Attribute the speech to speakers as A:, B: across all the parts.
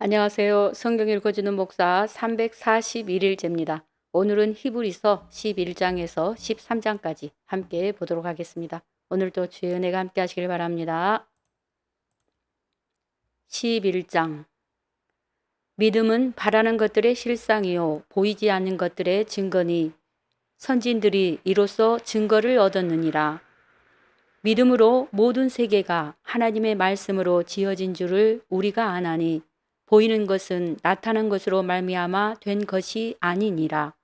A: 안녕하세요. 성경 읽어주는 목사 341일째입니다. 오늘은 히브리서 11장에서 13장까지 함께 보도록 하겠습니다. 오늘도 주의 은혜가 함께 하시길 바랍니다. 11장 믿음은 바라는 것들의 실상이요 보이지 않는 것들의 증거니 선진들이 이로써 증거를 얻었느니라. 믿음으로 모든 세계가 하나님의 말씀으로 지어진 줄을 우리가 아나니 보이는 것은 나타난 것으로 말미암아 된 것이 아니니라.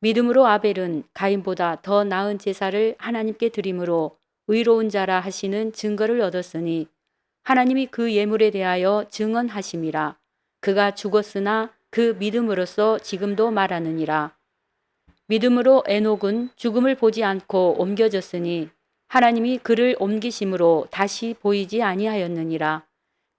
A: 믿음으로 아벨은 가인보다 더 나은 제사를 하나님께 드림으로 의로운 자라 하시는 증거를 얻었으니 하나님이 그 예물에 대하여 증언하심이라. 그가 죽었으나 그 믿음으로써 지금도 말하느니라. 믿음으로 에녹은 죽음을 보지 않고 옮겨졌으니 하나님이 그를 옮기심으로 다시 보이지 아니하였느니라.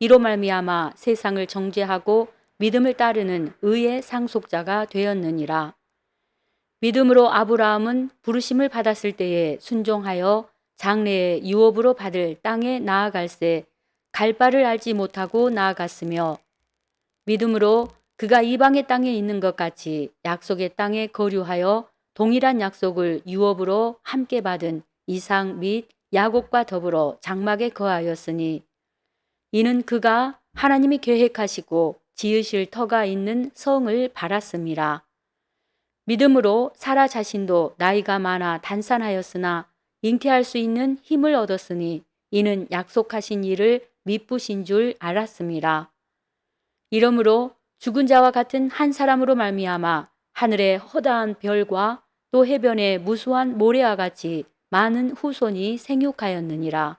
A: 이로 말미암아 세상을 정죄하고 믿음을 따르는 의의 상속자가 되었느니라. 믿음으로 아브라함은 부르심을 받았을 때에 순종하여 장래의 유업으로 받을 땅에 나아갈새 갈 바를 알지 못하고 나아갔으며 믿음으로 그가 이방의 땅에 있는 것 같이 약속의 땅에 거류하여 동일한 약속을 유업으로 함께 받은 이상 및 야곱과 더불어 장막에 거하였으니 이는 그가 하나님이 계획하시고 지으실 터가 있는 성을 바랐습니다. 믿음으로 사라 자신도 나이가 많아 단산하였으나 잉태할 수 있는 힘을 얻었으니 이는 약속하신 일을 미쁘신 줄 알았습니다. 이러므로 죽은 자와 같은 한 사람으로 말미암아 하늘의 허다한 별과 또 해변의 무수한 모래와 같이 많은 후손이 생육하였느니라.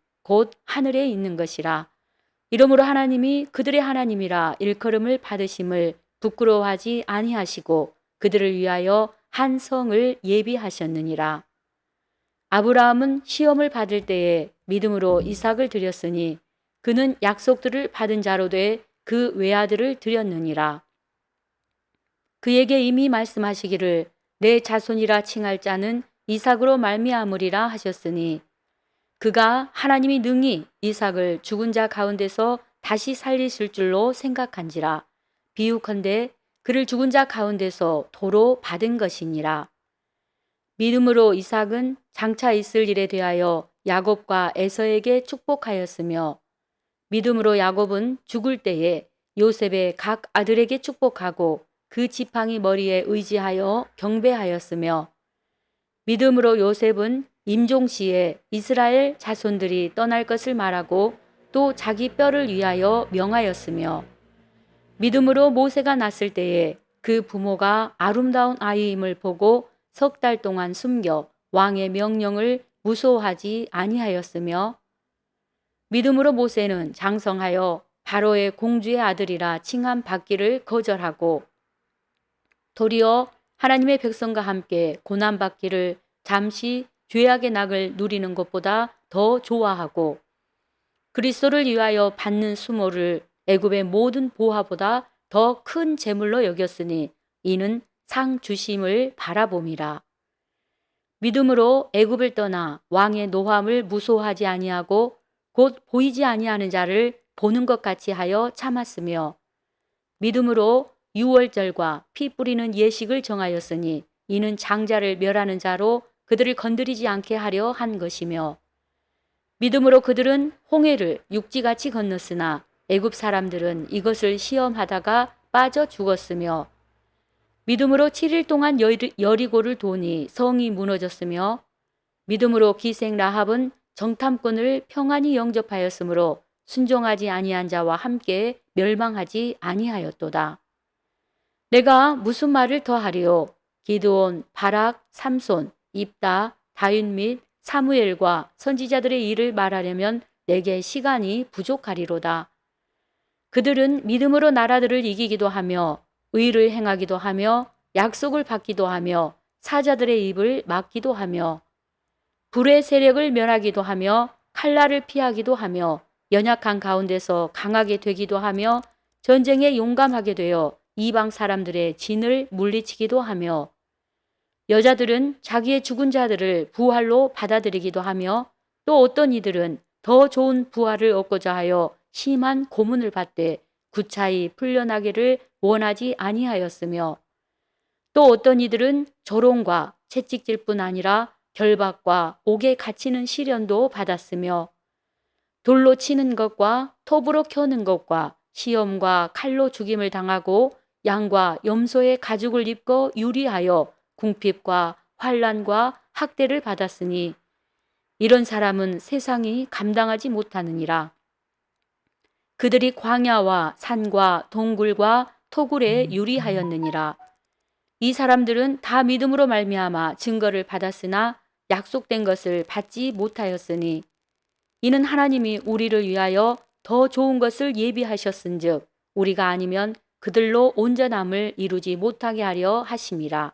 A: 곧 하늘에 있는 것이라. 이러므로 하나님이 그들의 하나님이라 일컬음을 받으심을 부끄러워하지 아니하시고 그들을 위하여 한 성을 예비하셨느니라. 아브라함은 시험을 받을 때에 믿음으로 이삭을 드렸으니 그는 약속들을 받은 자로 돼 그 외아들을 드렸느니라. 그에게 이미 말씀하시기를 내 자손이라 칭할 자는 이삭으로 말미암으리라 하셨으니 그가 하나님이 능히 이삭을 죽은 자 가운데서 다시 살리실 줄로 생각한지라. 비유컨대 그를 죽은 자 가운데서 도로 받은 것이니라. 믿음으로 이삭은 장차 있을 일에 대하여 야곱과 에서에게 축복하였으며 믿음으로 야곱은 죽을 때에 요셉의 각 아들에게 축복하고 그 지팡이 머리에 의지하여 경배하였으며 믿음으로 요셉은 임종시에 이스라엘 자손들이 떠날 것을 말하고 또 자기 뼈를 위하여 명하였으며 믿음으로 모세가 났을 때에 그 부모가 아름다운 아이임을 보고 석 달 동안 숨겨 왕의 명령을 무소하지 아니하였으며 믿음으로 모세는 장성하여 바로의 공주의 아들이라 칭함 받기를 거절하고 도리어 하나님의 백성과 함께 고난 받기를 잠시 죄악의 낙을 누리는 것보다 더 좋아하고 그리스도를 위하여 받는 수모를 애굽의 모든 보화보다 더 큰 재물로 여겼으니 이는 상 주심을 바라봄이라. 믿음으로 애굽을 떠나 왕의 노함을 무소하지 아니하고 곧 보이지 아니하는 자를 보는 것 같이 하여 참았으며 믿음으로 유월절과 피 뿌리는 예식을 정하였으니 이는 장자를 멸하는 자로 그들을 건드리지 않게 하려 한 것이며 믿음으로 그들은 홍해를 육지같이 건넜으나 애굽 사람들은 이것을 시험하다가 빠져 죽었으며 믿음으로 7일 동안 여리- 여리고를 도니 성이 무너졌으며 믿음으로 기생 라합은 정탐꾼을 평안히 영접하였으므로 순종하지 아니한 자와 함께 멸망하지 아니하였도다. 내가 무슨 말을 더하리요? 기드온, 바락, 삼손, 입다, 다윗 및 사무엘과 선지자들의 일을 말하려면 내게 시간이 부족하리로다. 그들은 믿음으로 나라들을 이기기도 하며 의를 행하기도 하며 약속을 받기도 하며 사자들의 입을 막기도 하며 불의 세력을 멸하기도 하며 칼날을 피하기도 하며 연약한 가운데서 강하게 되기도 하며 전쟁에 용감하게 되어 이방 사람들의 진을 물리치기도 하며 여자들은 자기의 죽은 자들을 부활로 받아들이기도 하며 또 어떤 이들은 더 좋은 부활을 얻고자 하여 심한 고문을 받되 구차히 풀려나기를 원하지 아니하였으며 또 어떤 이들은 조롱과 채찍질뿐 아니라 결박과 옥에 갇히는 시련도 받았으며 돌로 치는 것과 톱으로 켜는 것과 시험과 칼로 죽임을 당하고 양과 염소의 가죽을 입고 유리하여 궁핍과 환란과 학대를 받았으니 이런 사람은 세상이 감당하지 못하느니라. 그들이 광야와 산과 동굴과 토굴에 유리하였느니라. 이 사람들은 다 믿음으로 말미암아 증거를 받았으나 약속된 것을 받지 못하였으니 이는 하나님이 우리를 위하여 더 좋은 것을 예비하셨은즉 우리가 아니면 그들로 온전함을 이루지 못하게 하려 하심이라.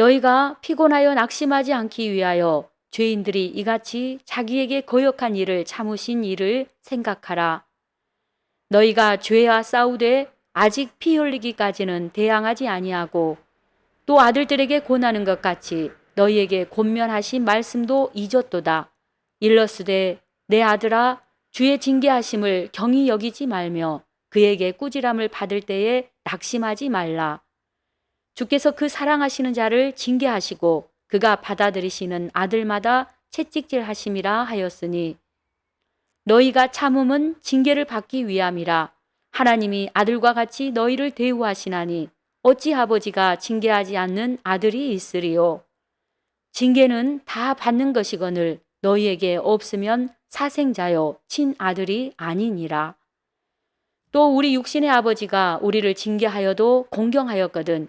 A: 너희가 피곤하여 낙심하지 않기 위하여 죄인들이 이같이 자기에게 거역한 일을 참으신 일을 생각하라. 너희가 죄와 싸우되 아직 피 흘리기까지는 대항하지 아니하고 또 아들들에게 권하는 것 같이 너희에게 권면하신 말씀도 잊었도다. 일러스되 내 아들아 주의 징계하심을 경히 여기지 말며 그에게 꾸지람을 받을 때에 낙심하지 말라. 주께서 그 사랑하시는 자를 징계하시고 그가 받아들이시는 아들마다 채찍질 하심이라 하였으니 너희가 참음은 징계를 받기 위함이라. 하나님이 아들과 같이 너희를 대우하시나니 어찌 아버지가 징계하지 않는 아들이 있으리요? 징계는 다 받는 것이거늘 너희에게 없으면 사생자요 친아들이 아니니라. 또 우리 육신의 아버지가 우리를 징계하여도 공경하였거든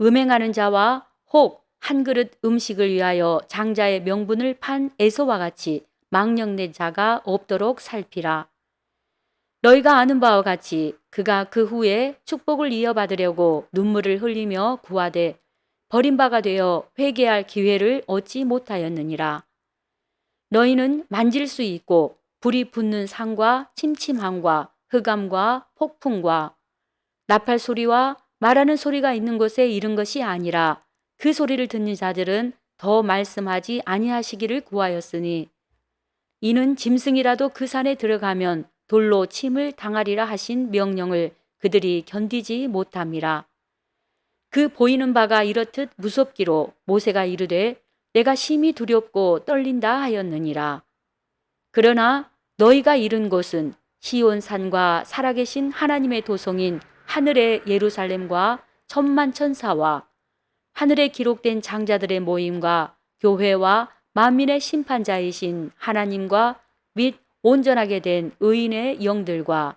A: 음행하는 자와 혹 한 그릇 음식을 위하여 장자의 명분을 판 에서와 같이 망령된 자가 없도록 살피라. 너희가 아는 바와 같이 그가 그 후에 축복을 이어받으려고 눈물을 흘리며 구하되 버림바가 되어 회개할 기회를 얻지 못하였느니라. 너희는 만질 수 있고 불이 붙는 산과 침침함과 흑암과 폭풍과 나팔 소리와 말하는 소리가 있는 곳에 이른 것이 아니라 그 소리를 듣는 자들은 더 말씀하지 아니하시기를 구하였으니 이는 짐승이라도 그 산에 들어가면 돌로 침을 당하리라 하신 명령을 그들이 견디지 못함이라. 그 보이는 바가 이렇듯 무섭기로 모세가 이르되 내가 심히 두렵고 떨린다 하였느니라. 그러나 너희가 이른 곳은 시온 산과 살아계신 하나님의 도성인 하늘의 예루살렘과 천만 천사와 하늘에 기록된 장자들의 모임과 교회와 만민의 심판자이신 하나님과 및 온전하게 된 의인의 영들과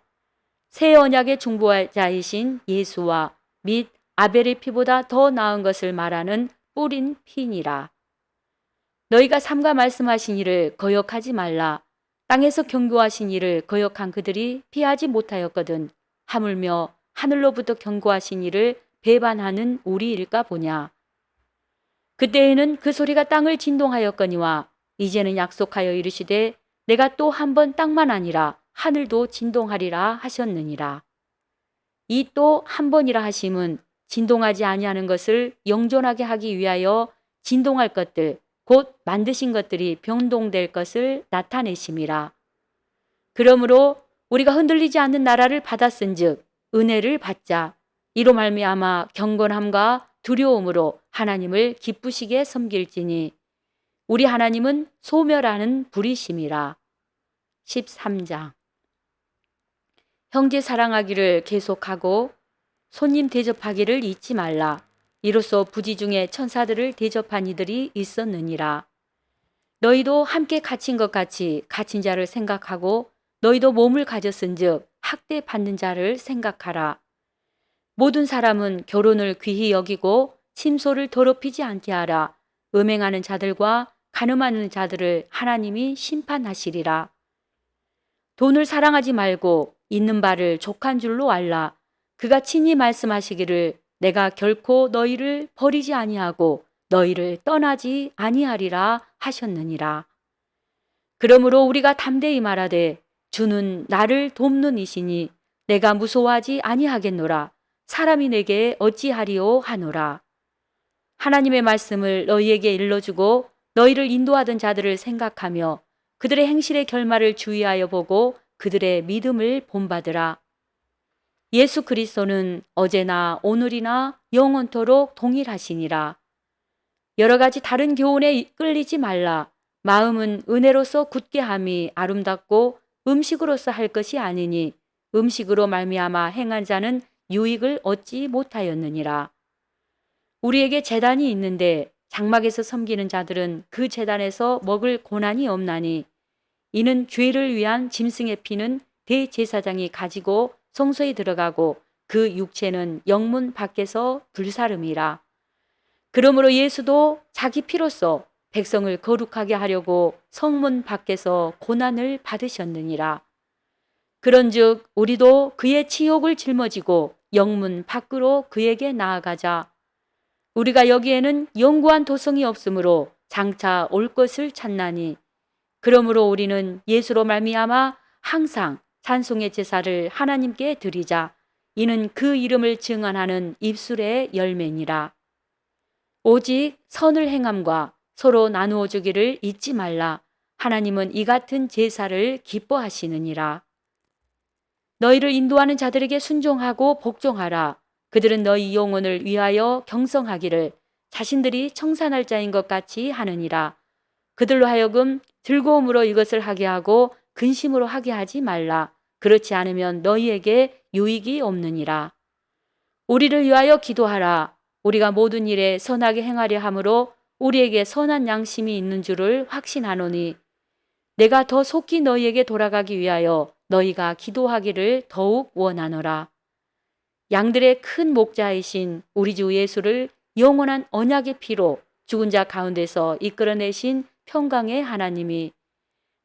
A: 새 언약의 중보자이신 예수와 및 아벨의 피보다 더 나은 것을 말하는 뿌린 피니라. 너희가 삼가 말씀하신 일을 거역하지 말라. 땅에서 경고하신 일을 거역한 그들이 피하지 못하였거든. 하물며 하늘로부터 경고하신 일을 배반하는 우리일까 보냐. 그때에는 그 소리가 땅을 진동하였거니와 이제는 약속하여 이르시되 내가 또 한 번 땅만 아니라 하늘도 진동하리라 하셨느니라. 이 또 한 번이라 하심은 진동하지 아니하는 것을 영존하게 하기 위하여 진동할 것들 곧 만드신 것들이 변동될 것을 나타내심이라. 그러므로 우리가 흔들리지 않는 나라를 받았은즉 은혜를 받자 이로 말미암아 경건함과 두려움으로 하나님을 기쁘시게 섬길지니 우리 하나님은 소멸하는 불이심이라. 13장 형제 사랑하기를 계속하고 손님 대접하기를 잊지 말라. 이로써 부지 중에 천사들을 대접한 이들이 있었느니라. 너희도 함께 갇힌 것 같이 갇힌 자를 생각하고 너희도 몸을 가졌은즉 학대 받는 자를 생각하라. 모든 사람은 결혼을 귀히 여기고 침소를 더럽히지 않게 하라. 음행하는 자들과 가늠하는 자들을 하나님이 심판하시리라. 돈을 사랑하지 말고 있는 바를 족한 줄로 알라. 그가 친히 말씀하시기를 내가 결코 너희를 버리지 아니하고 너희를 떠나지 아니하리라 하셨느니라. 그러므로 우리가 담대히 말하되 주는 나를 돕는 이시니 내가 무서워하지 아니하겠노라. 사람이 내게 어찌하리오 하노라. 하나님의 말씀을 너희에게 일러주고 너희를 인도하던 자들을 생각하며 그들의 행실의 결말을 주의하여 보고 그들의 믿음을 본받으라. 예수 그리스도는 어제나 오늘이나 영원토록 동일하시니라. 여러 가지 다른 교훈에 끌리지 말라. 마음은 은혜로서 굳게 함이 아름답고 음식으로서 할 것이 아니니 음식으로 말미암아 행한 자는 유익을 얻지 못하였느니라. 우리에게 재단이 있는데 장막에서 섬기는 자들은 그 재단에서 먹을 고난이 없나니 이는 죄를 위한 짐승의 피는 대제사장이 가지고 성소에 들어가고 그 육체는 영문 밖에서 불사름이라. 그러므로 예수도 자기 피로써 백성을 거룩하게 하려고 성문 밖에서 고난을 받으셨느니라. 그런즉 우리도 그의 치욕을 짊어지고 영문 밖으로 그에게 나아가자. 우리가 여기에는 영구한 도성이 없으므로 장차 올 것을 찾나니 그러므로 우리는 예수로 말미암아 항상 찬송의 제사를 하나님께 드리자. 이는 그 이름을 증언하는 입술의 열매니라. 오직 선을 행함과 서로 나누어 주기를 잊지 말라. 하나님은 이 같은 제사를 기뻐하시느니라. 너희를 인도하는 자들에게 순종하고 복종하라. 그들은 너희 영혼을 위하여 경성하기를 자신들이 청산할 자인 것 같이 하느니라. 그들로 하여금 즐거움으로 이것을 하게 하고 근심으로 하게 하지 말라. 그렇지 않으면 너희에게 유익이 없느니라. 우리를 위하여 기도하라. 우리가 모든 일에 선하게 행하려 함으로 우리에게 선한 양심이 있는 줄을 확신하노니 내가 더 속히 너희에게 돌아가기 위하여 너희가 기도하기를 더욱 원하노라. 양들의 큰 목자이신 우리 주 예수를 영원한 언약의 피로 죽은 자 가운데서 이끌어내신 평강의 하나님이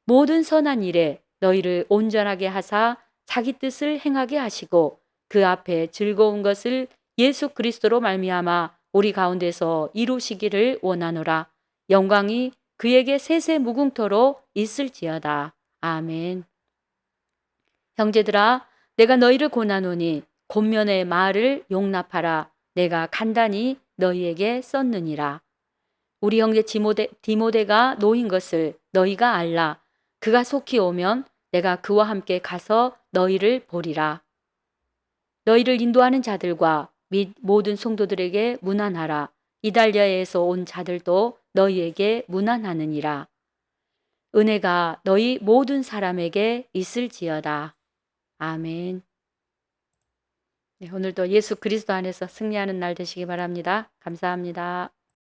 A: 모든 선한 일에 너희를 온전하게 하사 자기 뜻을 행하게 하시고 그 앞에 즐거운 것을 예수 그리스도로 말미암아 우리 가운데서 이루시기를 원하노라. 영광이 그에게 세세 무궁토로 있을지어다. 아멘. 형제들아, 내가 너희를 고나노니 곤면의 말을 용납하라. 내가 간단히 너희에게 썼느니라. 우리 형제 디모데, 디모데가 노인 것을 너희가 알라. 그가 속히 오면 내가 그와 함께 가서 너희를 보리라. 너희를 인도하는 자들과 및 모든 성도들에게 문안하라. 이달리아에서 온 자들도 너희에게 문안하느니라. 은혜가 너희 모든 사람에게 있을지어다. 아멘. 네, 오늘도 예수 그리스도 안에서 승리하는 날 되시기 바랍니다. 감사합니다.